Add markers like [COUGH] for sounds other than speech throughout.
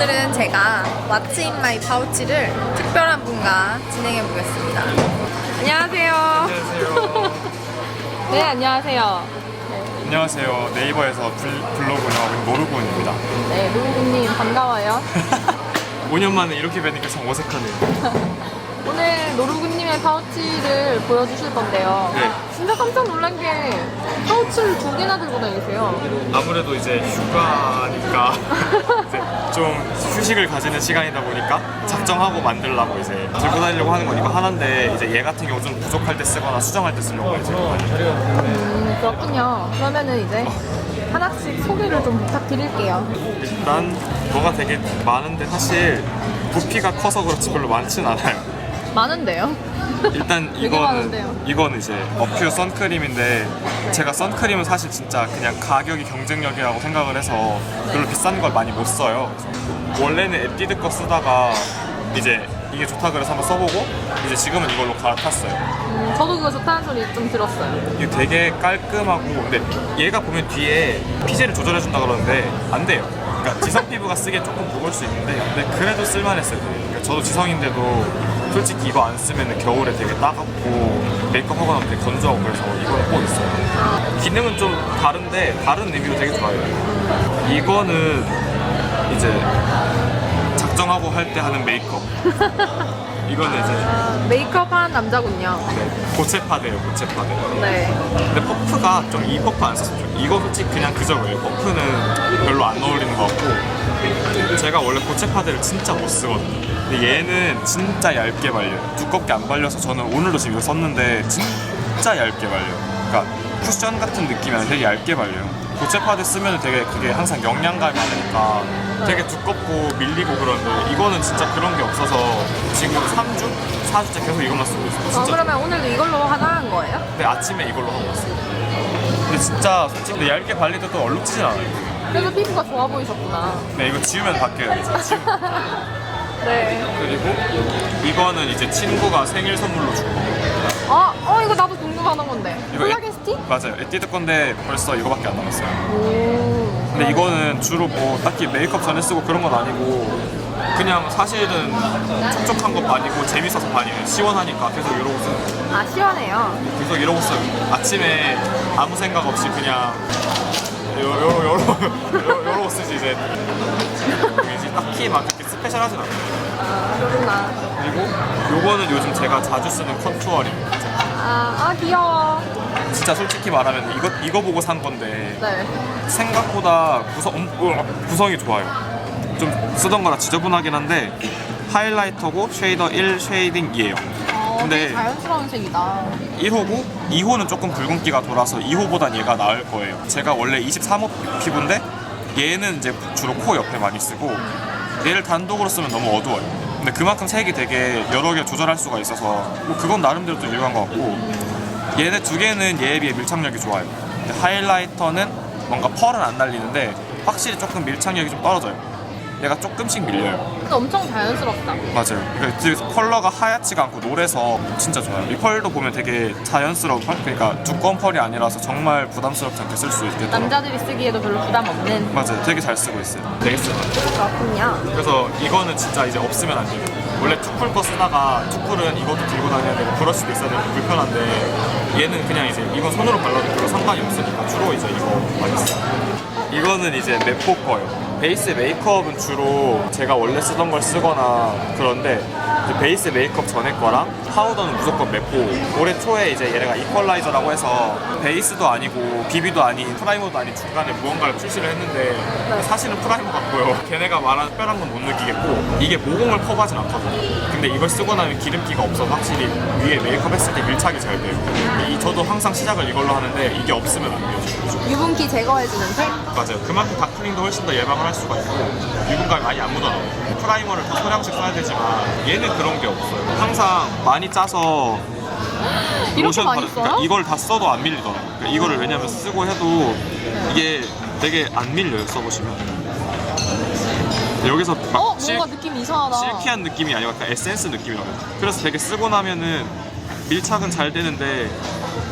오늘은 제가 왓츠 인 마이 파우치를 특별한 분과 진행해 보겠습니다. 안녕하세요. 안녕하세요. [LAUGHS] 네, 안녕하세요. 안녕하세요. 네이버에서 블, 블로그 운영하고 있는 노르곤입니다. 네, 노우님 반가워요. [LAUGHS] 5년 만에 이렇게 뵈니까 참 어색하네요. [LAUGHS] 오늘 노루구님의 파우치를 보여주실 건데요. 네. 진짜 깜짝 놀란 게 파우치를 두 개나 들고 다니세요. 아무래도 이제 휴가니까 [LAUGHS] 이제 좀 휴식을 가지는 시간이다 보니까 작정하고 만들려고 이제 들고 다니려고 하는 건 이거 하나인데 이제 얘 같은 경우 좀 부족할 때 쓰거나 수정할 때 쓰려고 이제 음, 그렇군요. 그러면은 이제 하나씩 소개를 좀 부탁드릴게요. 일단 뭐가 되게 많은데 사실 부피가 커서 그렇지 별로 많진 않아요. 많은데요? 일단 이거는 많은데요. 이거는 이제 어퓨 선크림인데 제가 선크림은 사실 진짜 그냥 가격이 경쟁력이라고 생각을 해서 별로 비싼 걸 많이 못 써요. 원래는 에뛰드 거 쓰다가 이제 이게 좋다 그래서 한번 써보고 이제 지금은 이걸로 갈아탔어요. 음, 저도 그거 좋다는 소리 좀 들었어요. 이게 되게 깔끔하고 근데 얘가 보면 뒤에 피지를 조절해 준다 그러는데 안 돼요. 그러니까 지성 피부가 쓰기에 조금 무거울 수 있는데 근데 그래도 쓸만했어요. 그러니까 저도 지성인데도 솔직히 이거 안 쓰면 겨울에 되게 따갑고 메이크업 하고 나면 되게 건조하고 그래서 이거는 꼭 있어요. 기능은 좀 다른데 다른 의미로 되게 좋아요. 이거는 이제 작정하고 할 때 하는 메이크업. [LAUGHS] 이거는 이제 아, 메이크업 하는 남자군요. 네, 고체 파데예요, 고체 파데. 네. 근데 퍼프가 좀 이 퍼프 안 썼으면 좋겠어요. 이거 솔직히 그냥 그저거예요. 퍼프는 별로 안 어울리는 것 같고 제가 원래 고체 파데를 진짜 못 쓰거든요. 근데 얘는 진짜 얇게 발려요. 두껍게 안 발려서 저는 오늘도 지금 이거 썼는데 진짜 얇게 발려요. 그러니까 쿠션 같은 느낌이 아니라 되게 얇게 발려요. 고체 파데 쓰면 되게 그게 항상 영양감이 많으니까 되게 두껍고 밀리고 그런데 이거는 진짜 그런 게 없어서 지금 3주? 4주째 계속 이것만 쓰고 있어요. 어, 진짜 그러면 오늘도 이걸로 하나 한 거예요? 근데 아침에 이걸로 하고 있어요. 근데 진짜 솔직히 근데 얇게 발리도 또 얼룩지진 않아요. 그래도 피부가 좋아 보이셨구나. 네, 이거 지우면 바뀌어요, 이제. [LAUGHS] 지우면. 네. 그리고 이거는 이제 친구가 생일 선물로 준 거. 어, 어 이거 나도 궁금하던 건데. 이거 콜라겐 스틱? 맞아요. 에뛰드 건데 벌써 이거밖에 안 남았어요. 오. 근데 이거는 주로 뭐 딱히 메이크업 전에 쓰고 그런 건 아니고 그냥 사실은 촉촉한 것도 아니고 재밌어서 반이에요. 시원하니까 계속 이러고 써요. 아 시원해요. 계속 이러고 써요. 아침에 아무 생각 없이 그냥 요러 요러 요러 요러 쓰지 이제 이제 딱히 막 그렇게 스페셜하진 않아요. 아 그렇구나. 그리고 요거는 요즘 제가 자주 쓰는 컨투어링. 아, 아 귀여워. 진짜 솔직히 말하면 이거 이거 보고 산 건데 네. 생각보다 구성 음, 으아, 구성이 좋아요. 좀 쓰던 거라 지저분하긴 한데 하이라이터고 쉐이더 1 쉐이딩 2예요. 어, 근데- 되게 자연스러운 색이다. 1호고 2호는 조금 붉은기가 돌아서 2호보단 얘가 나을 거예요. 제가 원래 23호 피부인데 얘는 이제 주로 코 옆에 많이 쓰고 얘를 단독으로 쓰면 너무 어두워요. 근데 그만큼 색이 되게 여러 개 조절할 수가 있어서 뭐 그건 나름대로 또 유용한 것 같고 얘네 두 개는 얘에 비해 밀착력이 좋아요. 근데 하이라이터는 뭔가 펄은 안 날리는데 확실히 조금 밀착력이 좀 떨어져요. 얘가 조금씩 밀려요. 근데 엄청 자연스럽다. 맞아요. 그러니까 컬러가 하얗지가 않고 노래서 진짜 좋아요. 이 펄도 보면 되게 자연스러운 펄, 그러니까 두꺼운 펄이 아니라서 정말 부담스럽지 않게 쓸 수 있게. 남자들이 쓰기에도 별로 부담 없는. 맞아요. 되게 잘 쓰고 있어요. 되게 쓰요 그렇군요. 그래서 이거는 진짜 이제 없으면 안 돼요. 원래 투쿨 거 쓰다가 투쿨은 이것도 들고 다녀야 되고 브러쉬도 있어야 되고 불편한데 얘는 그냥 이제 이건 손으로 발라도 별로 상관이 없으니까 주로 이제 이거 많이 써요. 이거는 이제 메포 거예요. 베이스 메이크업은 주로 제가 원래 쓰던 걸 쓰거나 그런데 이제 베이스 메이크업 전에 거랑 파우더는 무조건 메포. 올해 초에 이제 얘네가 이퀄라이저라고 해서 베이스도 아니고 비비도 아닌 프라이머도 아닌 중간에 무언가를 출시를 했는데 사실은 프라이머 같고요. 걔네가 말한 특별한 건 못 느끼겠고 이게 모공을 커버하진 않거든요. 근데 이걸 쓰고 나면 기름기가 없어서 확실히 위에 메이크업 했을 때 밀착이 잘 돼요. 이 저도 항상 시작을 이걸로 하는데 이게 없으면 안 돼요. 유분기 제거해주는 색? 맞아요. 그만큼 다크닝도 훨씬 더 예방을 할 수가 있고 유분감이 많이 안 묻어나와요. 프라이머를 더 소량씩 써야 되지만 얘는 그런 게 없어요. 항상 많이 짜서 이렇게 로션 많이 바르- 써요? 그러니까 이걸 다 써도 안 밀리더라고요. 그러니까 이거를 왜냐면 쓰고 해도 이게 되게 안 밀려요. 써보시면. 여기서 막 어? 실- 뭔가 느낌 이상하다. 실키한 느낌이 아니고 약간 에센스 느낌이라고 해요. 그래서 되게 쓰고 나면은 밀착은 잘 되는데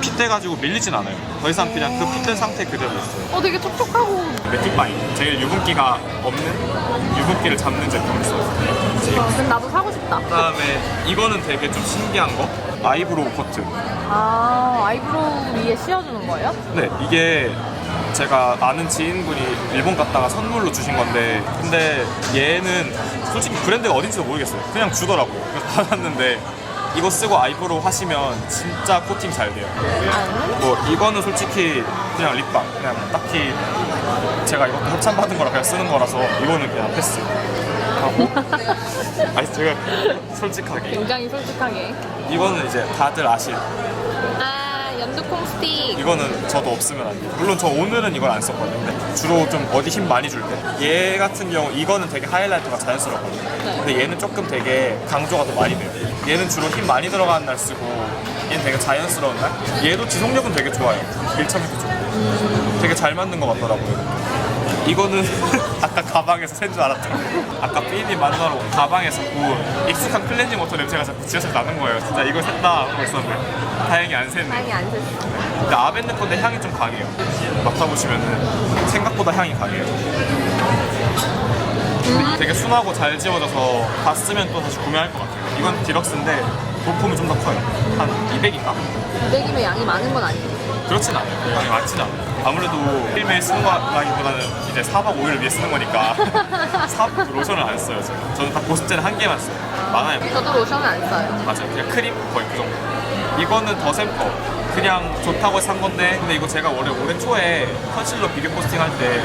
핏돼가지고 밀리진 않아요. 더 이상 그냥 그 핏된 상태 그대로 있어요. 어 되게 촉촉하고 매틱바이 제일 유분기가 없는 유분기를 잡는 제품을 써요. 어, 근데 나도 사고 싶다. 그다음에 이거는 되게 좀 신기한 거 아이브로우 코트. 아 아이브로우 위에 씌워주는 거예요? 네, 이게 제가 아는 지인분이 일본 갔다가 선물로 주신 건데 근데 얘는 솔직히 브랜드가 어딘지도 모르겠어요. 그냥 주더라고요. 그래서 받았는데 이거 쓰고 아이브로우 하시면 진짜 코팅 잘 돼요. 아니? 뭐 이거는 솔직히 그냥 립밤 그냥 딱히 제가 이것도 협찬 받은 거라 그냥 쓰는 거라서 이거는 그냥 패스 하고 [LAUGHS] 아니 제가 솔직하게 굉장히 솔직하게. 이거는 이제 다들 아실 아 연두콩 스틱. 이거는 저도 없으면 안 돼요. 물론 저 오늘은 이걸 안 썼거든요. 근데 주로 좀 어디 힘 많이 줄 때. 얘 같은 경우 이거는 되게 하이라이트가 자연스럽거든요. 네. 근데 얘는 조금 되게 강조가 더 많이 돼요. 얘는 주로 힘 많이 들어가는 날 쓰고 얘는 되게 자연스러운 날. 얘도 지속력은 되게 좋아요. 밀착력도 좋고. 되게 잘 만든 것 같더라고요. 이거는 [LAUGHS] 아까 가방에서 샌줄 알았더라고요. 아까 삐님 만나러 가방에서 자꾸 익숙한 클렌징 워터 냄새가 자꾸 지하철 나는 거예요. 진짜 이걸 샜다 하고 있었는데 다행히 안 샜네. 아니 안 샜어. 근데 아벤느 건데 향이 좀 강해요. 맡아보시면은 생각보다 향이 강해요. 되게 순하고 잘 지워져서 다 쓰면 또 다시 구매할 것 같아요. 이건 디럭스인데 도품이 좀 더 커요. 한 200인가? 200이면 양이 많은 건 아니에요. 그렇진 않아요. 양이 많진 않아요. 아무래도 필매에 쓰는 거라기보다는 이제 4박 5일을 위해 쓰는 거니까 [LAUGHS] 4 로션을 안 써요. 제가. 저는 다 보습제는 한 개만 써요. 많아요. 저도 로션을 안 써요. 맞아요. 그냥 크림 거의 그 정도. 이거는 더 샘퍼. 그냥 좋다고 산 건데, 근데 이거 제가 원래 올해 초에 컨실러 비교 포스팅 할 때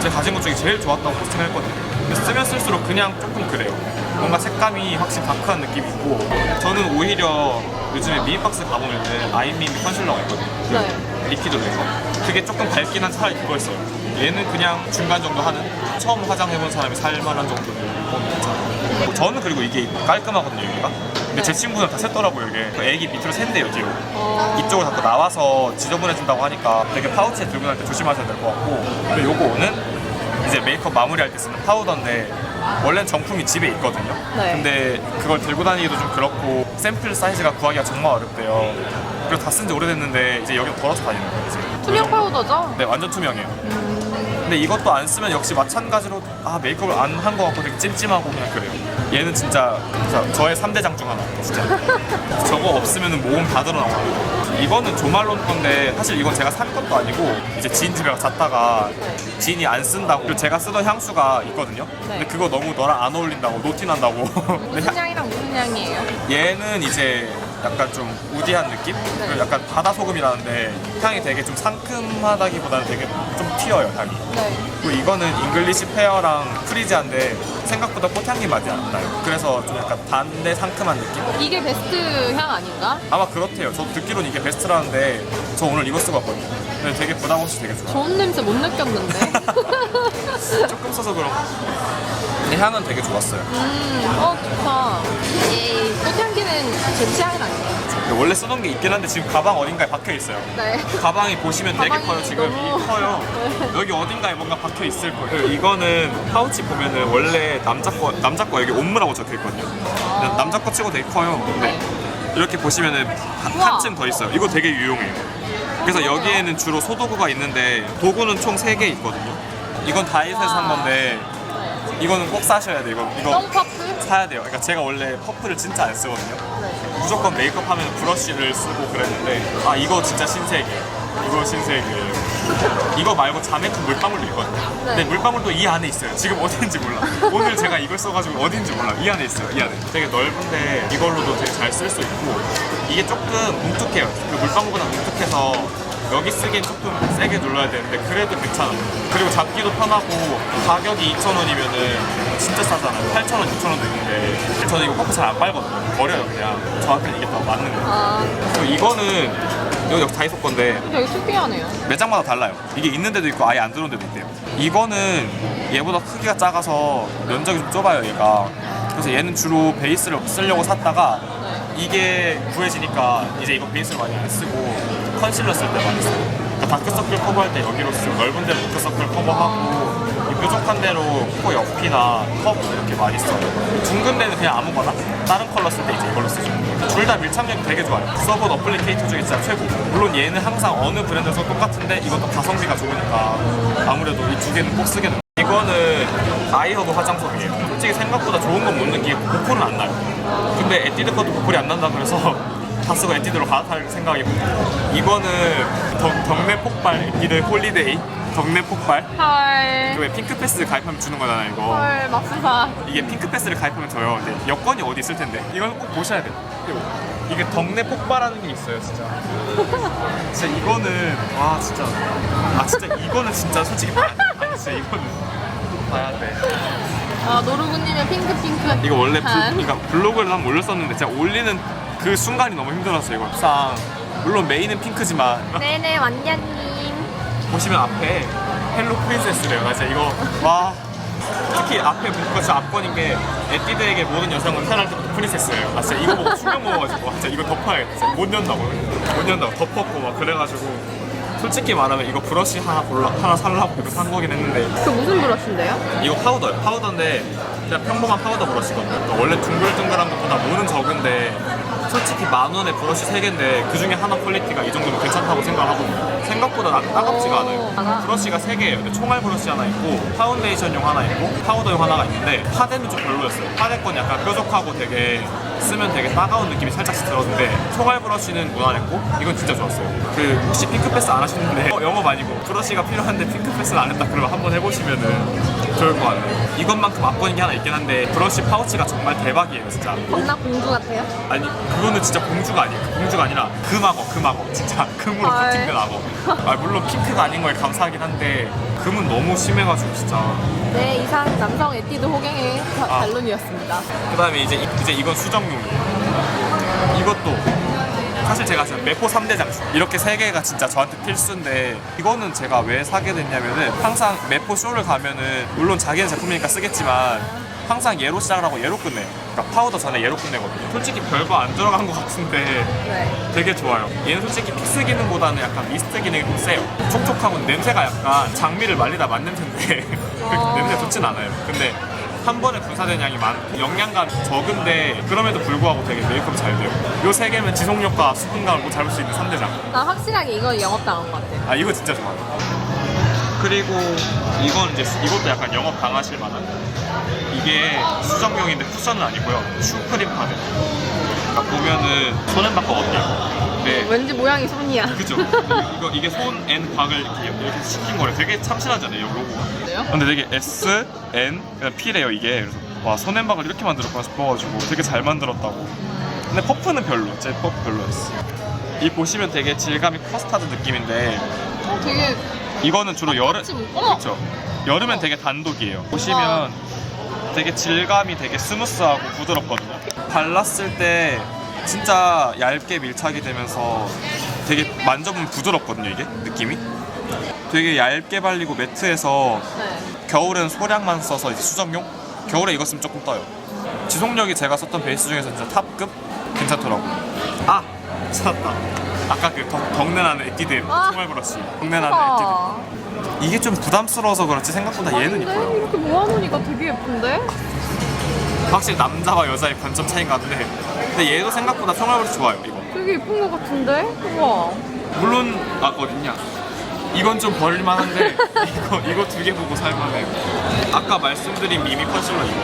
제가 가진 것 중에 제일 좋았다고 포스팅 했거든요. 쓰면 쓸수록 그냥 조금 그래요. 뭔가 색감이 확실히 다크한 느낌이 있고, 저는 오히려 요즘에 미니박스 가보면은 아이미미 컨실러가 있거든요. 그 네. 리퀴드 내서. 그게 조금 밝긴 한 차라리 그거였어요. 얘는 그냥 중간 정도 하는 처음 화장해본 사람이 살만한 정도는 괜찮아요. 저는 그리고 이게 깔끔하거든요 여기가. 근데 제 친구는 다 샜더라고요 이게. 그 애기 밑으로 샌대요 뒤로. 어... 이쪽으로 자꾸 나와서 지저분해진다고 하니까 되게 파우치에 들고 다닐 때 조심하셔야 될 것 같고 근데 요거는 이제 메이크업 마무리할 때 쓰는 파우더인데 원래는 정품이 집에 있거든요. 네. 근데 그걸 들고 다니기도 좀 그렇고 샘플 사이즈가 구하기가 정말 어렵대요. 그리고 다 쓴 지 오래됐는데 이제 여기 덜어서 다니는 거예요 이제. 투명 파우더죠? 네 완전 투명해요. 근데 이것도 안 쓰면 역시 마찬가지로 아 메이크업을 안 한 것 같고 되게 찜찜하고 그냥 그래요 얘는 진짜 저의 3대 장 중 하나. 진짜. [LAUGHS] 저거 없으면 모험 다 드러나와요 이거는 조말론 건데 사실 이건 제가 산 것도 아니고 이제 지인 집에 가서 잤다가 지인이 안 쓴다고. 그리고 제가 쓰던 향수가 있거든요. 근데 네. 그거 너무 너랑 안 어울린다고 노티 난다고. 근데 무슨 향이랑 무슨 향이에요? [LAUGHS] 얘는 이제 약간 좀 우디한 느낌? 그리고 약간 바다 소금이라는데 향이 되게 좀 상큼하다기보다는 되게 좀 튀어요 향이 네. 그리고 이거는 잉글리시 페어랑 프리지한데 생각보다 꽃향기 맛이 안 나요 그래서 좀 약간 반대 상큼한 느낌? 이게 베스트 향 아닌가? 아마 그렇대요 저도 듣기로는 이게 베스트라는데 저 오늘 이거 쓰고 왔거든요 근데 되게 부담 없이 되게 좋아요 좋은 냄새 못 느꼈는데. [LAUGHS] [LAUGHS] 조금 써서 그런 근데 향은 되게 좋았어요 음, 어 좋다. 이 꽃향기는 제 취향은 아니에요. 근데 원래 쓰던 게 있긴 한데 지금 가방 어딘가에 박혀 있어요 네. 가방이 보시면 되게 가방이 커요. 지금 너무- 이 커요. [LAUGHS] 여기 어딘가에 뭔가 박혀 있을 거예요. 이거는 파우치 보면은 원래 남자 거 남자 거 여기 옴무라고 적혀 있거든요. 근데 남자 거 치고 되게 커요. 근데 이렇게 보시면은 한- 우와. 한층 더 있어요. 이거 되게 유용해요. 그래서 여기에는 주로 소도구가 있는데 도구는 총 3개 있거든요. 이건 다이소에서 산 건데 이거는 꼭 사셔야 돼요. 이거 이거 똥퍼프? 사야 돼요. 그러니까 제가 원래 퍼프를 진짜 안 쓰거든요. 네. 무조건 메이크업 하면 브러쉬를 쓰고 그랬는데 아 이거 진짜 신세계예요 이거 신세계예요 이거 말고 자매품 물방울도 있거든요 근데 네. 물방울도 이 안에 있어요 지금 어딘지 몰라 오늘 제가 이걸 써가지고 어딘지 몰라 이 안에 있어요 이 안에 되게 넓은데 이걸로도 되게 잘 쓸 수 있고 이게 조금 뭉툭해요 그 물방울보다 뭉툭해서 여기 쓰기엔 조금 세게 눌러야 되는데 그래도 괜찮아요 그리고 잡기도 편하고 가격이 2,000원이면은 진짜 싸잖아요 8,000원, 6,000원도 있는데 저는 이거 퍼프 잘안 빨거든요. 버려요 그냥. 저한테는 이게 더 맞는 거예요. 아, 그리고 이거는 이거 역시 다이소 건데 되게 특이하네요. 매장마다 달라요. 이게 있는 데도 있고 아예 안 들어온 데도 있대요. 이거는 얘보다 크기가 작아서 면적이 좀 좁아요 얘가. 그래서 얘는 주로 베이스를 쓰려고 샀다가 네. 이게 구해지니까 이제 이거 베이스를 많이 안 쓰고 컨실러 쓸 때 많이 써요 그러니까 다크 서클 커버할 때 여기로 쓰고 넓은 데는 다크 서클 커버하고 뾰족한 데로 코 옆이나 턱 이렇게 많이 써요. 둥근 데는 그냥 아무거나 다른 컬러 쓸 때 이제 이걸로 쓰죠. 둘 다 밀착력이 되게 좋아요. 써본 어플리케이터 중에 진짜 최고. 물론 얘는 항상 어느 브랜드에서 똑같은데 이것도 가성비가 좋으니까 아무래도 이 두 개는 꼭 쓰게 됩니다. 이거는 아이허브 화장솜이에요. 솔직히 생각보다 좋은 건 못 느끼고 보풀은 안 나요. 근데 에뛰드 것도 보풀이 안 난다 그래서 [LAUGHS] 다 쓰고 에뛰드로 갈아탈 생각이고 이거는 덕, 덕내 폭발 에뛰드 홀리데이 덕내 폭발. 헐. 이거 왜 핑크 패스 가입하면 주는 거잖아 이거. 헐, 맙소사. 이게 핑크 패스를 가입하면 줘요. 근데 여권이 어디 있을 텐데. 이건 꼭 보셔야 그리고 이게 덕내 폭발하는 게 있어요 진짜. [LAUGHS] 진짜 이거는 와 진짜. 아 진짜 이거는 진짜 솔직히 봐야 돼. 아니 진짜 이거는 봐야 돼. 아, 노루구님의 핑크핑크. 이거 원래 블, 한. 그러니까 블로그를 한 번 올렸었는데 제가 올리는 그 순간이 너무 힘들었어요 이거 상 물론 메인은 핑크지만 네네, 완냐님. 보시면 앞에 헬로 프린세스래요. 나 진짜 이거 와 특히 앞에 문구가 진짜 압권인 게 에뛰드에게 모든 여성은 태어날 때부터 프린세스예요. 나 진짜 이거 보고 충격 먹어가지고 아, 진짜 이거 덮어야겠다. 못 연다고 못 연다고 덮었고 막 그래가지고 솔직히 말하면 이거 브러쉬 하나 골라 하나 살라고 이거 산 거긴 했는데 그 무슨 브러쉬인데요? 이거 파우더예요. 파우더인데 그냥 평범한 파우더 브러쉬거든요. 원래 둥글둥글한 것보다 모는 적은데 솔직히 만 원에 브러쉬 3개인데 그 중에 하나 퀄리티가 이 정도면 괜찮다고 생각을 하거든요. 생각보다 나- 따갑지가 않아요. 브러쉬가 3개예요. 근데 총알 브러쉬 하나 있고 파운데이션용 하나 있고 파우더용 하나가 있는데 파데는 좀 별로였어요. 파데 건 약간 뾰족하고 되게 쓰면 되게 따가운 느낌이 살짝씩 들었는데 총알 브러쉬는 무난했고 이건 진짜 좋았어요. 그 혹시 핑크패스 안 하시는데 어, 영업 아니고 브러쉬가 필요한데 핑크패스를 안 했다 그러면 한번 해보시면은 좋을 것 같아요. 이것만큼 압권인 게 하나 있긴 한데 브러쉬 파우치가 정말 대박이에요 진짜. 겁나 공주 같아요? 아니 그거는 진짜 공주가 아니에요. 그 공주가 아니라 금악어, 금악어. 진짜 금으로 헐. 코팅된 악어. 아 물론 핑크가 아닌 거에 감사하긴 한데 금은 너무 심해가지고 진짜. 네, 이상 남성 에뛰드 호갱의 아. 반론이었습니다. 그다음에 이제 이- 이제 이건 수정용이에요. 이것도 사실 제가 지금 메포 3대 장수 이렇게 세 개가 진짜 저한테 필수인데 이거는 제가 왜 사게 됐냐면은 항상 메포 쇼를 가면은 물론 자기네 제품이니까 쓰겠지만 항상 얘로 시작을 하고 얘로 끝내요. 그러니까 파우더 전에 얘로 끝내거든요. 솔직히 별거 안 들어간 것 같은데 네. 되게 좋아요. 얘는 솔직히 픽스 기능보다는 약간 미스트 기능이 좀 세요. 촉촉하고 냄새가 약간 장미를 말리다 만 냄새인데 [LAUGHS] 그렇게 어. 냄새 좋진 않아요. 근데 한 번에 분사된 양이 많고 영양감 적은데 그럼에도 불구하고 되게 메이크업 잘 돼요. 요 세 개면 지속력과 수분감을 못 잡을 수 있는 3대장. 나 확실하게 이거 영업당한 것 같아요. 아 이거 진짜 좋아요. 그리고 이건 이제 이것도 약간 영업 당하실 만한 이게 수정용인데 쿠션은 아니고요. 슈크림 파드. 보면은 손엔 바꿔 어때요? 네. 왠지 모양이 손이야. 그죠? [LAUGHS] 이거 이게 손 N 박을 이렇게 이렇게 시킨 거래. 되게 참신하잖아요, 로고가. 그래요? 근데 되게 S N 그냥 P래요 이게. 그래서 와손 N 박을 이렇게 만들었구나 싶어가지고 되게 잘 만들었다고. 근데 퍼프는 별로, 제 퍼프 별로였어. 이 보시면 되게 질감이 커스타드 느낌인데 어, 되게 이거는 주로 여름 뭐- 어머! 그렇죠. 여름엔 되게 단독이에요. 보시면 되게 질감이 되게 스무스하고 부드럽거든요. 발랐을 때 진짜 얇게 밀착이 되면서 되게 만져보면 부드럽거든요. 이게 느낌이. 되게 얇게 발리고 매트해서 네. 겨울엔 소량만 써서 이제 수정용. 겨울에 이거 쓰면 조금 떠요. 지속력이 제가 썼던 베이스 중에서 진짜 탑급 괜찮더라고요. 아 찾았다. 아까 그 덕, 덕내나는 에뛰드 아. 총알 브러쉬. 덕내나는 에뛰드. 아, 이게 좀 부담스러워서 그렇지 생각보다 얘는? 이뻐요. 이렇게 모아놓으니까 되게 예쁜데? 확실히 남자와 여자의 관점 차이인 것 같은데 근데 얘도 생각보다 평화를 좋아요 이거. 되게 예쁜 것 같은데? 우와. 물론 아 어딨냐? 이건 좀 버릴만한데 [LAUGHS] 이거 이거 두 개 보고 살만해요. 아까 말씀드린 미미 컨실러 이거.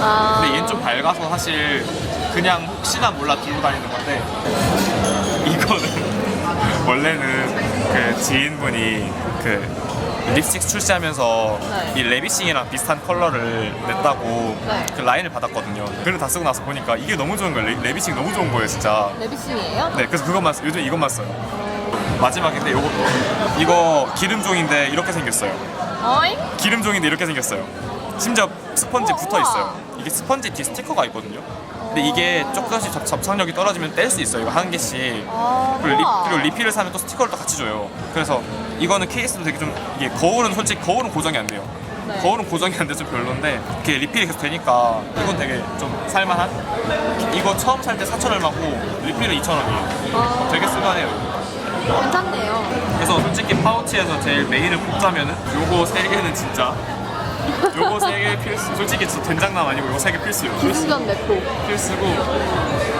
아. 근데 얘는 좀 밝아서 사실 그냥 혹시나 몰라 들고 다니는 건데 이거는 [LAUGHS] 원래는 그 지인분이 그 립스틱 출시하면서 네. 이 레비싱이랑 비슷한 컬러를 냈다고 네. 그 라인을 받았거든요. 그걸 다 쓰고 나서 보니까 이게 너무 좋은 거예요. 레- 레비싱 너무 좋은 거예요, 진짜. 레비싱이에요? 네, 그래서 그것만 써- 요즘 이것만 써요. 마지막인데 요것도 이거 기름종인데 이렇게 생겼어요. 어잉? 기름종인데 이렇게 생겼어요. 심지어 스펀지 붙어 있어요. 이게 스펀지 뒤 스티커가 있거든요. 근데 이게 조금씩 접, 접착력이 떨어지면 뗄 수 있어요. 이거 한 개씩. 아, 그리고, 리, 우와. 그리고 리필을 사면 또 스티커를 또 같이 줘요. 그래서 이거는 케이스도 되게 좀 이게 거울은 솔직히 거울은 고정이 안 돼요. 네. 거울은 고정이 안 돼서 좀 별론데 이렇게 리필이 계속 되니까 이건 되게 좀 살만한. 이거 처음 살 때 4천 얼마고 리필은 2천 원이에요. 아, 되게 쓸만해요. 괜찮네요. 그래서 솔직히 파우치에서 제일 메인을 꼽자면은 요거 세 개는 진짜 요거 세 개 필수. 솔직히 저 된장남 아니고 요거 세 개 필수요. 기승전 냈고. 필수고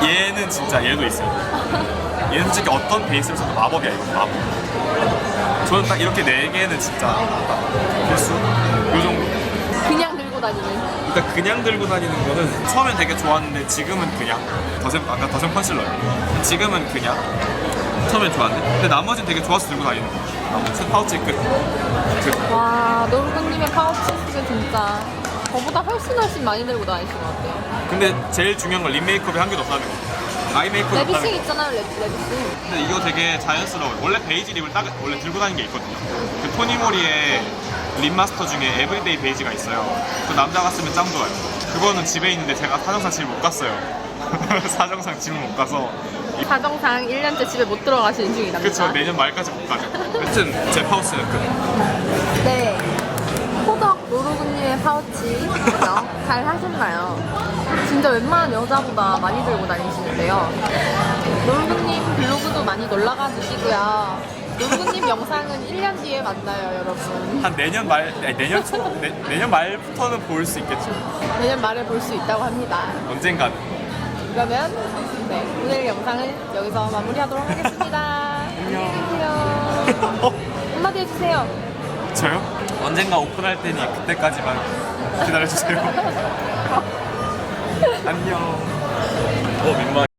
얘는 진짜 얘도 있어요. 얘는 솔직히 어떤 베이스를 써도 마법이야 이거 마법. 저는 딱 이렇게 네 개는 진짜 딱 필수. 요 정도. 그냥 들고 다니는. 그러니까 그냥 들고 다니는 거는 처음엔 되게 좋았는데 지금은 그냥 더샘 아까 더샘 컨실러 지금은 그냥 처음엔 좋았는데 근데 나머지는 되게 좋아서 들고 다니는 거. 나머지 파우치 끝. 끝. 와, 노르구님의 파우치 수가 진짜 저보다 훨씬 훨씬 많이 들고 다니시는 것 같아요. 근데 제일 중요한 건 립 메이크업에 한 개도 없다는 거. 아이 메이크업 없다는 레비싱 거. 있잖아요, 레비, 레비싱. 근데 이거 되게 자연스러워 요. 원래 베이지 립을 딱 원래 들고 다니는 게 있거든요. 그 토니모리의 립 마스터 중에 에브리데이 베이지가 있어요. 그 남자가 쓰면 짱 좋아요. 그거는 집에 있는데 제가 사정상 집을 못 갔어요. [LAUGHS] 사정상 집을 못 가서 사정상 1년째 집에 못 들어가시는 중이랍니다. 그쵸 내년 말까지 못 가죠. 여튼 제 파우치는 끝. 네. 호덕 노르구님의 파우치 어, 잘 하셨나요? 진짜 웬만한 여자보다 많이 들고 다니시는데요. 노르구님 블로그도 많이 놀러가 주시고요. 노르구님 영상은 1년 뒤에 만나요, 여러분. 한 내년 말 아니, 내년 초 내, 내년 말부터는 볼 수 있겠죠. 내년 말에 볼 수 있다고 합니다. 언젠간. 그러면 네, 오늘 영상은 여기서 마무리하도록 하겠습니다. 안녕히 계세요. [LAUGHS] 한마디 해주세요. 저요? 언젠가 오픈할 테니 그때까지만 기다려주세요. [LAUGHS] 안녕. 어 민망.